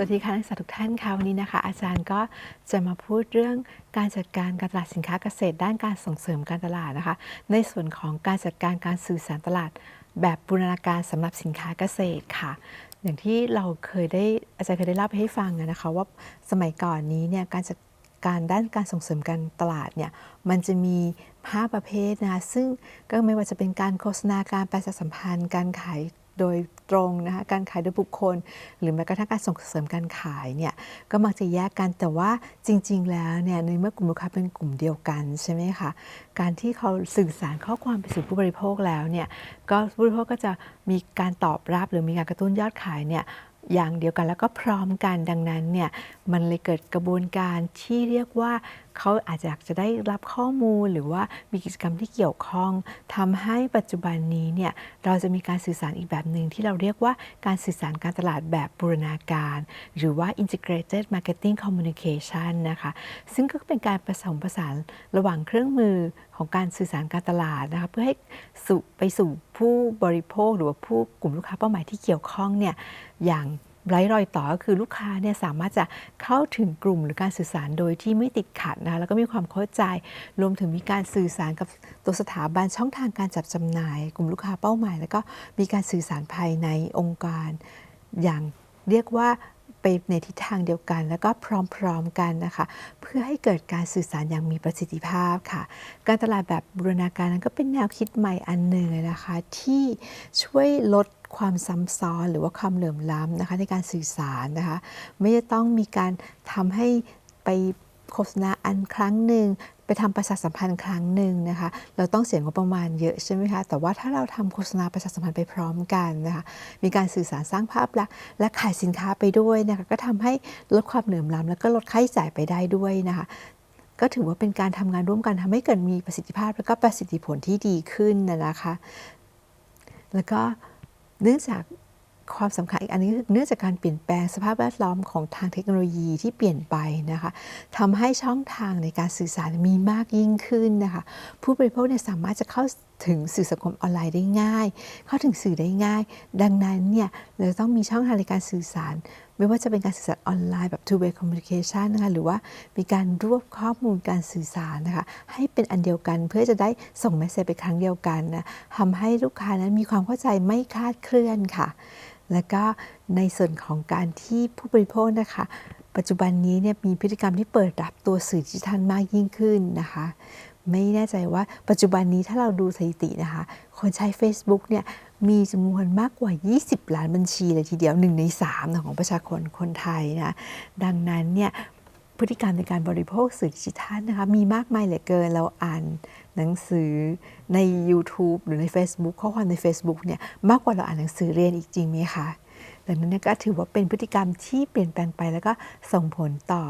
สวัสดีค่ะนักศึกษาทุกท่านค่ะวันนี้นะคะ อาจารย์ก็จะมาพูดเรื่องการจัดการการตลาดสินค้าเกษตร ด้านการส่งเสริมการตลาดนะคะ ในส่วนของการจัดการการสื่อสารตลาด แบบบูรณาการสำหรับสินค้าเกษตรค่ะ อย่างที่เราเคยได้อาจารย์เคยได้เล่าไปให้ฟังนะคะว่าสมัยก่อนนี้เนี่ยการจัดการด้านการส่งเสริมการตลาดเนี่ยมันจะมี5ประเภทนะคะซึ่งก็ไม่ว่าจะเป็นการโฆษณาการประชาสัมพันธ์ การขาย โดยตรงนะคะการขายโดยบุคคล หรือแม้กระทั่งการส่งเสริมการขายเนี่ยก็มักจะแยกกันแต่ว่าจริง ๆ แล้วเนี่ยในเมื่อกลุ่มลูกค้าเป็นกลุ่มเดียวกันใช่ไหมคะการที่เขาสื่อสารข้อความไปสู่ผู้บริโภคแล้วเนี่ยก็ผู้บริโภคก็จะมีการตอบรับหรือมีการกระตุ้นยอดขายเนี่ยอย่างเดียวกันแล้วก็พร้อมกันดังนั้นเนี่ยมันเลยเกิดกระบวนการที่เรียกว่า เขาอาจจะอยากจะได้รับข้อมูลหรือว่ามีกิจกรรมที่เกี่ยวข้องทำให้ปัจจุบันนี้เนี่ยเราจะมีการสื่อสารอีกแบบหนึ่งที่เราเรียกว่าการสื่อสารการตลาดแบบบูรณาการ หรือว่า integrated marketing communication นะคะซึ่งก็เป็นการผสมผสานระหว่างเครื่องมือของการสื่อสารการตลาดนะคะเพื่อให้สู่ไปสู่ผู้บริโภคหรือว่าผู้กลุ่มลูกค้าเป้าหมายที่เกี่ยวข้องเนี่ยอย่าง ไร้รอยต่อก็คือลูกค้าเนี่ยสามารถจะเข้าถึงกลุ่มหรือการสื่อสารโดยที่ไม่ติดขัดนะคะแล้วก็มีความเข้าใจรวมถึงมีการสื่อสารกับตัวสถาบันช่องทางการจับจำหน่าย กลุ่มลูกค้าเป้าหมาย แล้วก็มีการสื่อสารภายในองค์การ อย่างเรียกว่าไปในทิศทางเดียวกัน แล้วก็พร้อมๆกันนะคะ เพื่อให้เกิดการสื่อสารอย่างมีประสิทธิภาพค่ะ การตลาดแบบบูรณาการนั้นก็เป็นแนวคิดใหม่อันหนึ่งนะคะ ที่ช่วยลด ความซ้ำซ้อนหรือว่าความเหลื่อมล้ำนะคะในการสื่อสารนะคะ ไม่จะต้องมีการทำให้ไปโฆษณาอันครั้งหนึ่งไปทำประชาสัมพันธ์ครั้งหนึ่งนะคะ เราต้องเสียงบประมาณเยอะใช่ไหมคะ แต่ว่าถ้าเราทำโฆษณาประชาสัมพันธ์ไปพร้อมกันนะคะ มีการสื่อสารสร้างภาพลักษณ์และขายสินค้าไปด้วยนะคะ ก็ทำให้ลดความเหลื่อมล้ำแล้วก็ลดค่าใช้จ่ายไปได้ด้วยนะคะ ก็ถือว่าเป็นการทำงานร่วมกันทำให้เกิดมีประสิทธิภาพ และก็ประสิทธิผลที่ดีขึ้นนะคะ แล้วก็ เนื่องจากความสำคัญอีกอันนึงเนื่องจากการเปลี่ยนแปลงสภาพแวดล้อมของทางเทคโนโลยีที่เปลี่ยนไปนะคะทำให้ช่องทางในการสื่อสารมีมากยิ่งขึ้นนะคะ ผู้บริโภคเนี่ยสามารถจะเข้าถึงสื่อสังคมออนไลน์ได้ง่าย เข้าถึงสื่อได้ง่าย ดังนั้นเนี่ยเราต้องมีช่องทางในการสื่อสาร ไม่ว่าจะเป็นการสื่อสารออนไลน์แบบ two way communication นะคะหรือว่ามีการรวบข้อมูลการสื่อสารนะคะให้เป็นอันเดียวกันเพื่อจะได้ส่งเมสเซจไปครั้งเดียวกันนะทำให้ลูกค้านั้นมีความเข้าใจไม่คลาดเคลื่อนค่ะ และก็ในส่วนของการที่ผู้บริโภคนะคะ ปัจจุบันนี้เนี่ยมีพฤติกรรมที่เปิดรับตัวสื่อดิจิทัลมากยิ่งขึ้นนะคะไม่แน่ใจว่าปัจจุบันนี้ถ้าเราดูสถิตินะคะ คนใช้ Facebook เนี่ย มีจำนวนมากกว่า 20 ล้านบัญชีเลยทีเดียวหนึ่งใน3ของประชากรคนไทยนะดังนั้นเนี่ยพฤติกรรมในการบริโภคสื่อดิจิทัลนะคะมีมากมายเหลือเกินเราอ่านหนังสือใน YouTube หรือใน Facebook ข้อความใน Facebook เนี่ยมากกว่าเราอ่านหนังสือเรียนอีกจริงไหมคะดังนั้นก็ถือว่าเป็นพฤติกรรมที่เปลี่ยนแปลงไปแล้วก็ส่งผลต่อ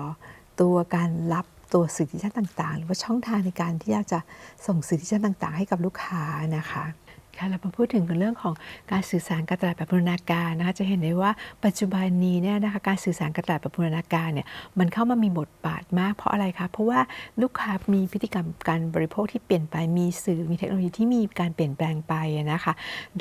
ตัวการรับตัวสื่อดิจิทัลต่าง ๆ หรือว่าช่องทางในการที่อยากจะส่งสื่อดิจิทัลต่าง ๆ ให้กับลูกค้านะคะ ค่ะเรามาพูดถึงเรื่องของการสื่อสารการตลาดแบบบูรณาการนะคะจะเห็นได้ว่าปัจจุบันนี้เนี่ยนะคะการสื่อสารการตลาดแบบบูรณาการเนี่ยมันเข้ามามีบทบาทมากเพราะอะไรคะเพราะว่าลูกค้ามีพฤติกรรมการบริโภคที่เปลี่ยนไปมีสื่อมีเทคโนโลยีที่มีการเปลี่ยนแปลงไปนะคะ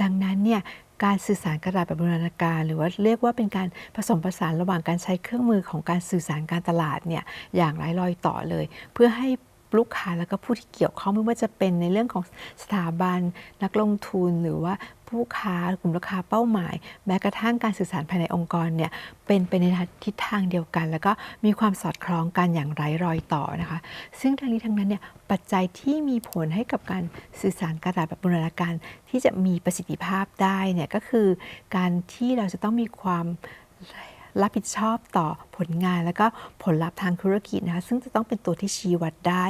ดังนั้นเนี่ยการสื่อสารกระดาษแบบบูรณาการ หรือว่าเรียกว่าเป็นการผสมผสานระหว่างการใช้เครื่องมือของการสื่อสารการตลาดเนี่ยอย่างไร้รอยต่อเลย เพื่อให้ ลูกค้าแล้วก็ผู้ที่เกี่ยวข้องไม่ว่าจะเป็นในเรื่องของสถาบัน นักลงทุนหรือว่าผู้ค้ากลุ่มลูกค้าเป้าหมาย แม้กระทั่งการสื่อสารภายในองค์กรเนี่ยเป็นไปในทิศทางเดียวกัน แล้วก็มีความสอดคล้องกันอย่างไร้รอยต่อนะคะ ซึ่งทั้งนี้ทั้งนั้นเนี่ยปัจจัยที่มีผลให้กับการสื่อสารกระดาษแบบบูรณาการที่จะมีประสิทธิภาพได้เนี่ยก็คือการที่เราจะต้องมีความ รับผิดชอบต่อผลงาน และก็ผลลัพธ์ทางธุรกิจนะคะซึ่งจะต้องเป็นตัวที่ชี้วัดได้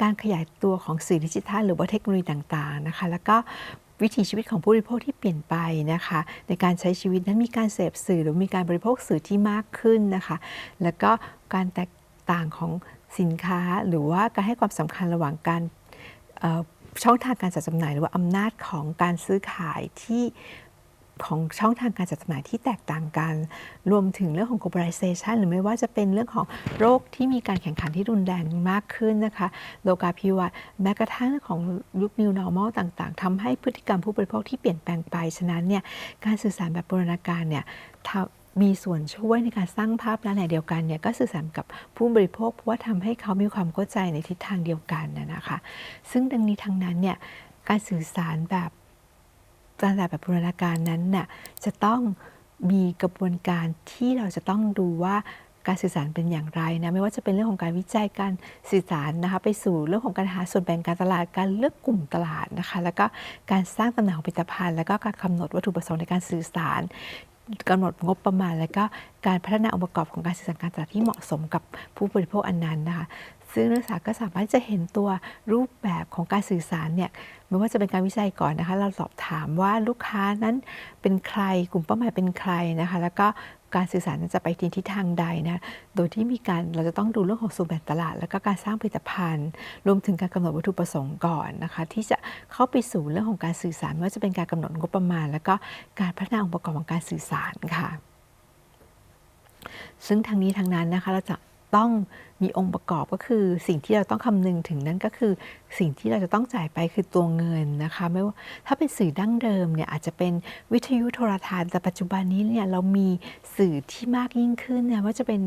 การขยายตัวของสื่อดิจิทัล หรือว่าเทคโนโลยีต่างๆนะคะแล้วก็วิถีชีวิตของผู้บริโภคที่เปลี่ยนไปนะคะ ในการใช้ชีวิตนั้นมีการเสพสื่อหรือมีการบริโภคสื่อที่มากขึ้นนะคะ แล้วก็การแตกต่างของสินค้าหรือว่าการให้ความสำคัญระหว่างการช่องทางการจัดจำหน่าย หรือว่าอำนาจของการซื้อขายที่ ของช่องทางการจัดจำหน่ายที่แตกต่างกัน รวมถึงเรื่องของ globalization หรือไม่ว่าจะเป็นเรื่องของโรคที่มีการแข่งขันที่รุนแรงมากขึ้นนะคะโลกาภิวัตน์แม้กระทั่งของยุค new normal ต่างๆทำให้พฤติกรรมผู้บริโภคที่เปลี่ยนแปลงไป ฉะนั้นเนี่ยการสื่อสารแบบบูรณาการเนี่ยมีส่วนช่วยในการสร้างภาพแลักษณ์เดียวกันเนี่ยก็สื่อสารกับผู้บริโภคเพราะว่าทำให้เขามีความเข้าใจในทิศทางเดียวกันนะคะ ซึ่งดังนี้ทั้งนั้นเนี่ยการสื่อสารแบบ การแบบบูรณาการนั้นน่ะจะต้องมีกระบวนการที่เราจะต้องดูว่าการสื่อสารเป็นอย่างไรนะไม่ว่าจะเป็นเรื่องของการวิจัยการสื่อสารนะคะไปสู่เรื่องของการหาส่วนแบ่งการตลาดการเลือกกลุ่มตลาดนะคะแล้วก็การสร้างตำแหน่งของผลิตภัณฑ์ แล้วก็การกำหนดวัตถุประสงค์ในการสื่อสารกำหนดงบประมาณ และก็การพัฒนาองค์ประกอบของการสื่อสารการตลาดที่เหมาะสมกับผู้บริโภคอันนั้นนะคะ ซึ่งนักศึกษาก็สามารถจะเห็นตัวรูปแบบของการสื่อสารเนี่ยไม่ว่าจะเป็นการวิจัยก่อนนะคะ เราสอบถามว่าลูกค้านั้นเป็นใครกลุ่มเป้าหมายเป็นใครนะคะ แล้วก็การสื่อสารจะไปในทิศทางใดนะโดยที่มีการเราจะต้องดูเรื่องของสูตรแบ่งตลาด แล้วก็การสร้างผลิตภัณฑ์ รวมถึงการกำหนดวัตถุประสงค์ก่อนนะคะ ที่จะเข้าไปสู่เรื่องของการสื่อสารไม่ว่าจะเป็นการกำหนดงบประมาณ แล้วก็การพัฒนาองค์ประกอบของการสื่อสารค่ะ ซึ่งทางนี้ทางนั้นนะคะเราจะ ต้องมีองค์ประกอบก็คือสิ่งที่เราต้องคำนึงถึงนั้นก็คือสิ่งที่เราจะต้องจ่ายไปคือตัวเงินนะคะไม่ว่าถ้าเป็นสื่อดั้งเดิมเนี่ยอาจจะเป็นวิทยุโทรทัศน์แต่ปัจจุบันนี้เนี่ยเรามีสื่อที่มากยิ่งขึ้นนะว่าจะเป็น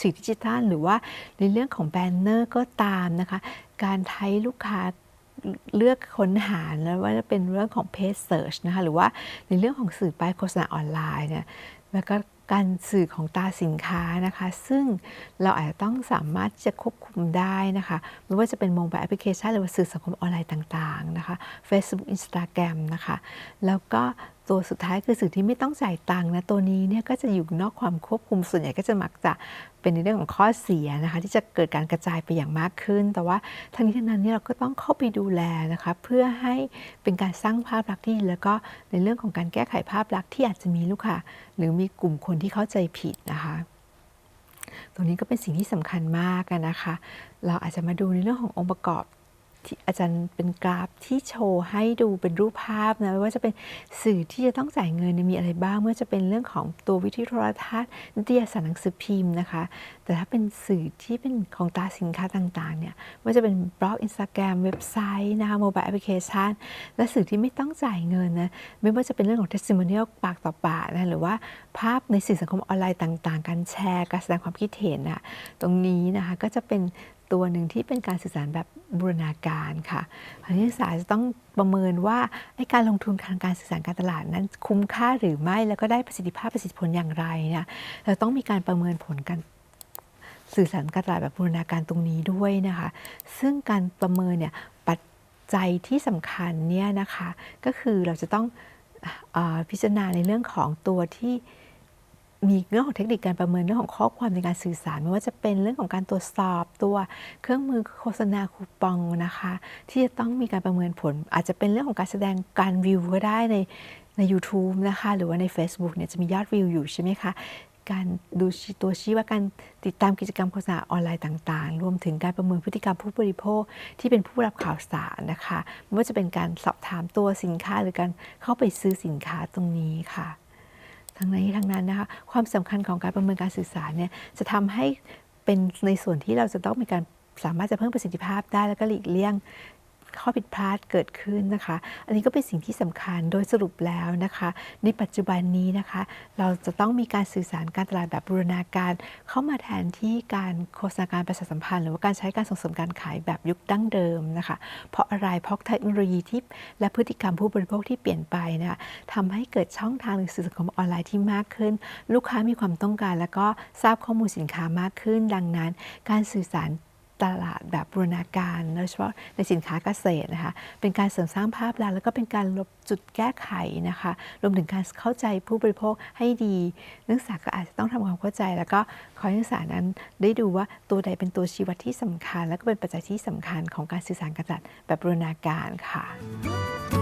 สื่อดิจิทัลหรือว่าในเรื่องของแบนเนอร์ก็ตามนะคะ การใช้ลูกค้าเลือกค้นหาแล้วว่าจะเป็นเรื่องของเพจเซิร์ชนะคะหรือว่าในเรื่องของสื่อป้ายโฆษณาออนไลน์เนี่ยแล้วก็ การสื่อของตาสินค้านะคะ ซึ่งเราอาจจะต้องสามารถจะควบคุมได้นะคะ ไม่ว่าจะเป็นมองไปแอปพลิเคชันหรือว่าสื่อสังคมออนไลน์ต่างๆนะคะ Facebook Instagram นะคะ แล้วก็ ตัวสุดท้ายคือสื่อที่ไม่ต้องจ่ายตังค์นะตัวนี้เนี่ยก็จะอยู่นอกความควบคุมส่วนใหญ่ก็จะมักจะเป็นในเรื่องของข้อเสียนะคะ ที่จะเกิดการกระจายไปอย่างมากขึ้น แต่ว่าทั้งนี้ทั้งนั้นเนี่ยเราก็ต้องเข้าไปดูแลนะคะเพื่อให้เป็นการสร้างภาพลักษณ์ที่ดีแล้วก็ในเรื่องของการแก้ไขภาพลักษณ์ที่อาจจะมีลูกค้าหรือมีกลุ่มคนที่เข้าใจผิดนะคะตรงนี้ก็เป็นสิ่งที่สำคัญมากนะคะ เราอาจจะมาดูในเรื่องขององค์ประกอบ ที่อาจารย์เป็นกราฟที่โชว์ให้ดูเป็นรูปภาพนะไม่ว่าจะเป็นสื่อที่จะต้องจ่ายเงินมีอะไรบ้างเมื่อจะเป็นเรื่องของตัววิทยุโทรทัศน์นิตยสารหนังสือพิมพ์นะคะ แต่ถ้าเป็นสื่อที่เป็นของตาสินค้าต่างๆเนี่ยว่าจะเป็นบล็อกอินสตาแกรมเว็บไซต์นะคะโมบายแอปพลิเคชัน และสื่อที่ไม่ต้องจ่ายเงินนะไม่ว่าจะเป็นเรื่องของเทสติมอนียลปากต่อปากนะหรือว่าภาพในสื่อสังคมออนไลน์ต่าง ๆ การแชร์ การแสดงความคิดเห็นนะตรงนี้นะคะก็จะเป็น ตัวหนึ่งที่เป็นการสื่อสารแบบบูรณาการค่ะนักศึกษาจะต้องประเมินว่าการลงทุนทางการสื่อสารการตลาดนั้นคุ้มค่าหรือไม่แล้วก็ได้ประสิทธิภาพประสิทธิผลอย่างไรเนี่ยเราต้องมีการประเมินผลการสื่อสารการตลาดแบบบูรณาการตรงนี้ด้วยนะคะ ซึ่งการประเมินเนี่ยปัจจัยที่สำคัญเนี่ยนะคะ ก็คือเราจะต้องอพิจารณาในเรื่องของตัวที่ มีเรื่องของเทคนิคการประเมินเรื่องของข้อความในการสื่อสารไม่ว่าจะเป็นเรื่องของการตรวจสอบตัวเครื่องมือโฆษณาคูปองนะคะ ที่จะต้องมีการประเมินผล อาจจะเป็นเรื่องของการแสดงการวิวก็ได้ในใน u t u b e นะคะ หรือว่าใน Facebook เนี่ยจะมียอดวิวอยู่ใช่ไหมคะการดูตัวชี้ว่าการติดตามกิจกรรมโฆษณาออนไลน์ต่างๆ รวมถึงการประเมินพฤติกรรมผู้บริโภคที่เป็นผู้รับข่าวสารนะคะไม่ว่าจะเป็นการสอบถามตัวสินค้าหรือการเข้าไปซื้อสินค้าตรงนี้ค่ะ ทั้งนี้ทั้งนั้นนะคะความสำคัญของการประเมินการสื่อสารเนี่ยจะทำให้เป็นในส่วนที่เราจะต้องมีการสามารถจะเพิ่มประสิทธิภาพได้แล้วก็หลีกเลี่ยง ข้อผิดพลาดเกิดขึ้นนะคะ อันนี้ก็เป็นสิ่งที่สำคัญโดยสรุปแล้วนะคะ ในปัจจุบันนี้นะคะ เราจะต้องมีการสื่อสารการตลาดแบบบูรณาการ เข้ามาแทนที่การโฆษณาการประชาสัมพันธ์ หรือว่าการใช้การส่งเสริมการขายแบบยุคดั้งเดิมนะคะ เพราะอะไรเพราะเทคโนโลยีที่และพฤติกรรมผู้บริโภคที่เปลี่ยนไปนะคะทำให้เกิดช่องทางหรือสื่อสังคมออนไลน์ที่มากขึ้น ลูกค้ามีความต้องการ แล้วก็ทราบข้อมูลสินค้ามากขึ้น ดังนั้น การสื่อสาร ตลาดแบบบูรณาการโดยเฉพาะในสินค้าเกษตรนะคะเป็นการเสริมสร้างภาพลักษณ์แล้วก็เป็นการลบจุดแก้ไขนะคะรวมถึงการเข้าใจผู้บริโภคให้ดีนักศึกษาก็อาจจะต้องทำความเข้าใจ แล้วก็ขอให้นักศึกษานั้นได้ดูว่าตัวใดเป็นตัวชี้วัดที่สำคัญ และก็เป็นปัจจัยที่สำคัญของการสื่อสารกระจัดแบบบูรณาการค่ะ